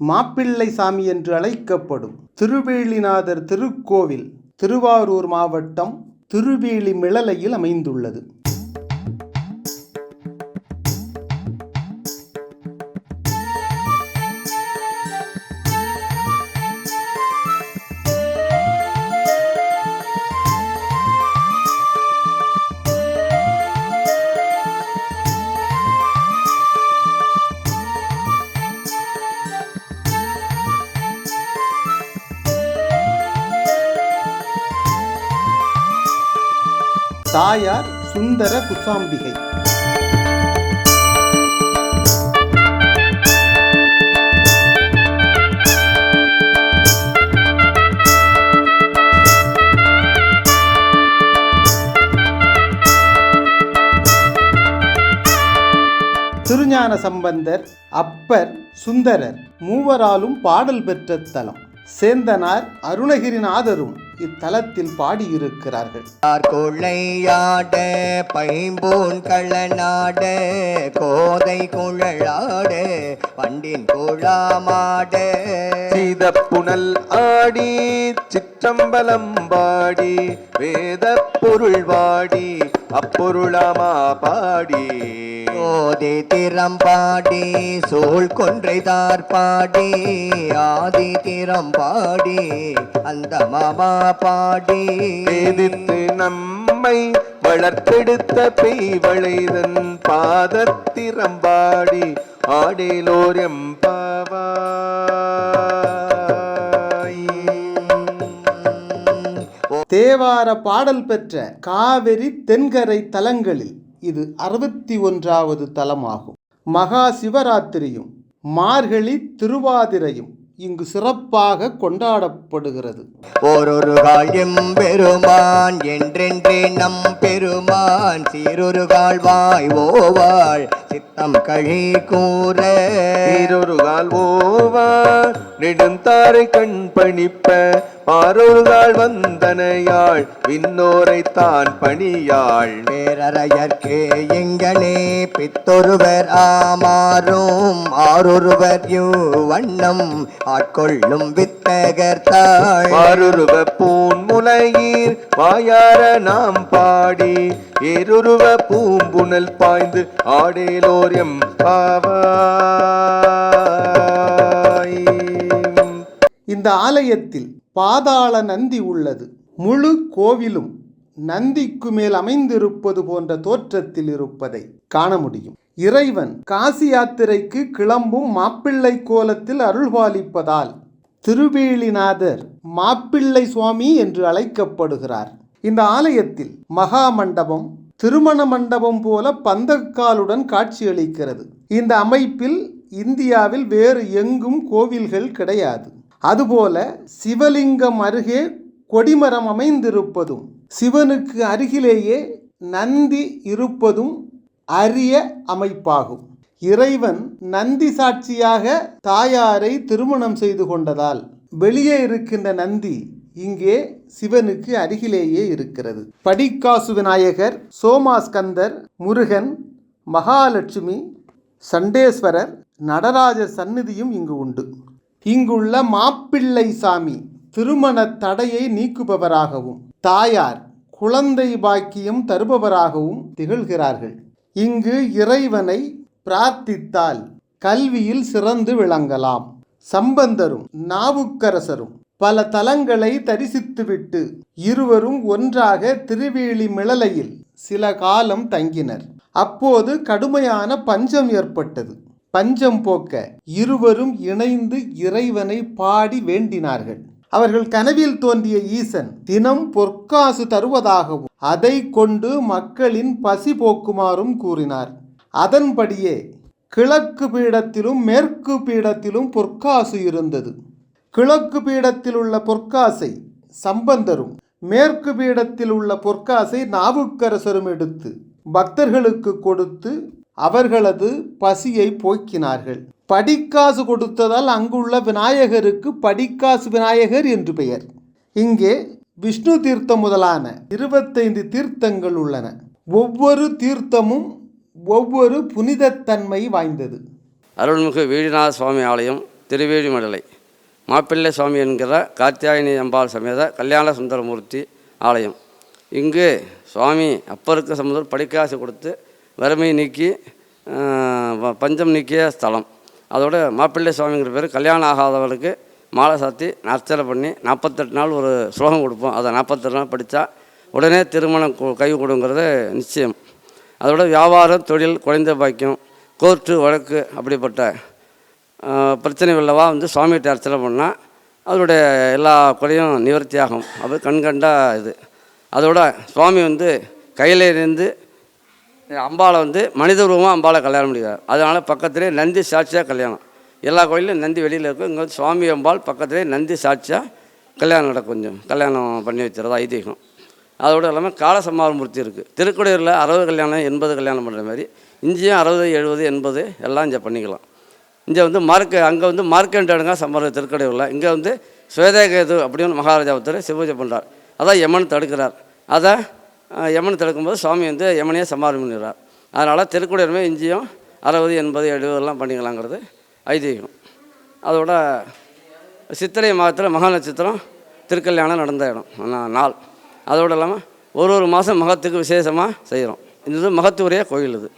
மாப்பிள்ளை சாமி என்று அழைக்கப்படும் திருவேலிநாதர் திருக்கோவில் திருவாரூர் மாவட்டம் திருவேலி மிளலையில் அமைந்துள்ளது. தாயார் சுந்தர குசாம்பிகை. திருஞான சம்பந்தர் அப்பர் சுந்தரர் மூவராலும் பாடல் பெற்ற தலம். சேந்தனார் அருணகிரிநாதரும் இத்தலத்தில் பாடியிருக்கிறார்கள். கொள்ளையாட பைம்பூன் கள்ளநாட கோதை குழலாட பண்டின் குழாமாட. சீத புனல் ஆடி சிற்றம்பலம் பாடி வேத பொருள் வாடி அப்பொருளாமா பாடி? கோதை திறம் பாடி சோல் கொன்றைதார் பாடி ஆதி திறம் பாடி அந்த மாமா பாடி. வேதித்து நம்மை வளர்த்தெடுத்த பெய்வளைதன் பாதத்திரம்பாடி ஆடேலோர் எம்பாவாய் தேவார பாடல் பெற்ற காவிரி தென்கரை தலங்களில் இது அறுபத்தி ஒன்றாவது தலமாகும். மகா சிவராத்திரியும் மார்கழி திருவாதிரையும் இங்கு சிறப்பாக கொண்டாடப்படுகிறது. ஓரொரு கால் எம்பெருமான் என்றென்றே நம் பெருமான் சீரொரு வாய் ஓவாள் சித்தம் கழி கூற. நீரொரு கால் ஓவார் நெடுந்தாரை கண் பணிப்ப பாரொருகால் வந்தனையாள் விண்ணோரை தான் பணியாள். பேரறையர்க்கே எங்கனே பித்தொருவர் ஆமாறும். ஆரொருவர் யூ வண்ணம் ஆட்கொள்ளும் வித்தகர் தாழ் வாருருவ பூன் முலையீர் வாயார நாம் பாடி. ஏருருவ பூம்புணல் பாய்ந்து ஆடேலோரியம் இந்த ஆலயத்தில் பாதாள நந்தி உள்ளது. முழு கோவிலும் நந்திக்கு மேல் அமைந்திருப்பது போன்ற தோற்றத்தில் இருப்பதை காண முடியும். இறைவன் காசி யாத்திரைக்கு கிளம்பும் மாப்பிள்ளை கோலத்தில் அருள்பாலிப்பதால் திருவேலிநாதர் மாப்பிள்ளை சுவாமி என்று அழைக்கப்படுகிறார். இந்த ஆலயத்தில் மகா மண்டபம் திருமண மண்டபம் போல பந்தக்காலுடன் காட்சியளிக்கிறது. இந்த அமைப்பில் இந்தியாவில் வேறு எங்கும் கோவில்கள் கிடையாது. அதுபோல சிவலிங்கம் அருகே கொடிமரம் அமைந்திருப்பதும் சிவனுக்கு அருகிலேயே நந்தி இருப்பதும் அரிய அமைப்பாகும். இறைவன் நந்தி சாட்சியாக தாயாரை திருமணம் செய்து கொண்டதால் வெளியே இருக்கின்ற நந்தி இங்கே சிவனுக்கு அருகிலேயே இருக்கிறது. படிக்காசு விநாயகர் சோமாஸ்கந்தர் முருகன் மகாலட்சுமி சண்டேஸ்வரர் நடராஜர் சந்நிதியும் இங்கு உண்டு. இங்குள்ள மாப்பிள்ளை சாமி திருமண தடையை நீக்குபவராகவும் தாயார் குழந்தை பாக்கியம் தருபவராகவும் திகழ்கிறார்கள். இங்கு இறைவனை பிரார்த்தித்தால் கல்வியில் சிறந்து விளங்கலாம். சம்பந்தரும் நாவுக்கரசரும் பல தலங்களை தரிசித்துவிட்டு இருவரும் ஒன்றாக திருவேலி மிளலையில் சில காலம் தங்கினர். அப்போது கடுமையான பஞ்சம் ஏற்பட்டது. பஞ்சம் போக்க இருவரும் இணைந்து இறைவனை பாடி வேண்டினார்கள். அவர்கள் கனவில் தோன்றிய ஈசன் தினம் பொற்காசு தருவதாகவும் அதை கொண்டு மக்களின் பசி போக்குமாறும் கூறினார். அதன்படியே கிழக்கு பீடத்திலும் மேற்கு பீடத்திலும் பொற்காசு இருந்தது. கிழக்கு பீடத்தில் உள்ள பொற்காசை சம்பந்தரும் மேற்கு பீடத்தில் உள்ள பொற்காசை நாவுக்கரசரும் எடுத்து பக்தர்களுக்கு கொடுத்து அவர்களது பசியை போக்கினார்கள். படிக்காசு கொடுத்ததால் அங்குள்ள விநாயகருக்கு படிக்காசு விநாயகர் என்று பெயர். இங்கே விஷ்ணு தீர்த்தம் முதலான இருபத்தைந்து தீர்த்தங்கள் உள்ளன. ஒவ்வொரு தீர்த்தமும் ஒவ்வொரு புனிதத்தன்மை வாய்ந்தது. அருள்மிகு வீடிநாத சுவாமி ஆலயம் திருவேழிமடலை மாப்பிள்ளை சுவாமி என்கிற காத்தியாயினி அம்பாள் சமேத கல்யாண சுந்தரமூர்த்தி ஆலயம். இங்கு சுவாமி அப்பருக்கு சமுதர் படிக்காசு கொடுத்து வறுமை நீக்கி பஞ்சம் நீக்கிய ஸ்தலம். அதோட மாப்பிள்ளை சுவாமிங்கிற பேர் கல்யாணம் ஆகாதவர்களுக்கு மாலை சாத்தி அர்ச்சனை பண்ணி நாற்பத்தெட்டு நாள் ஒரு ஸ்லோகம் கொடுப்போம். அதை நாற்பத்தெட்டு நாள் படித்தா உடனே திருமணம் கை கொடுங்கிறது நிச்சயம். அதோட வியாபாரம் தொழில் குழந்தை பாக்கியம் கோர்ட்டு வழக்கு அப்படிப்பட்ட பிரச்சனை உள்ளவா வந்து சுவாமிகிட்ட அர்ச்சனை பண்ணால் அதோடைய எல்லா குறையும் நிவர்த்தி ஆகும். அது கண்கண்டா இது. அதோட சுவாமி வந்து கையில் இருந்து அம்பாளை வந்து மனித ரூபமாக அம்பாளை கல்யாணம் பண்ணிக்கிறார். அதனால் பக்கத்துலேயே நந்தி சாட்சியாக கல்யாணம். எல்லா கோயிலும் நந்தி வெளியில் இருக்கும். இங்கே வந்து சுவாமி அம்பாள் பக்கத்துலேயே நந்தி சாட்சியாக கல்யாணம் நடக்கும் கொஞ்சம். கல்யாணம் பண்ணி வச்சுறது ஐதீகம். அதோடு இல்லாமல் காலசம்மாரமூர்த்தி இருக்குது திருக்குடையூரில் அறுபது கல்யாணம் எண்பது கல்யாணம் பண்ணுற மாதிரி. இஞ்சியும் அறுபது எழுபது எண்பது எல்லாம் இங்கே பண்ணிக்கலாம். இங்கே வந்து மார்க்க அங்கே வந்து மார்க்கண்டடங்கா சம்மர் திருக்கடையூரில். இங்கே வந்து சுவேதகேது அப்படின்னு மகாராஜா ஒருத்தர் சிவபூஜை பண்ணுறார் அதான் யமன் தடுக்கிறார். அதை யமன் தடுக்கும்போது சுவாமி வந்து யமனையே சமாரம் பண்ணிடுறார். அதனால் திருக்குடையூருமே இஞ்சியும் அறுபது எண்பது எழுபதுலாம் பண்ணிக்கலாங்கிறது ஐதீகம். அதோட சித்திரை மாதத்தில் மகா நட்சத்திரம் திருக்கல்யாணம் நடந்த இடம். நாள். அதோடு இல்லாமல் ஒரு ஒரு மாதம் மகத்துக்கு விசேஷமாக செய்கிறோம் இது மகத்துவரிய கோயில் இது.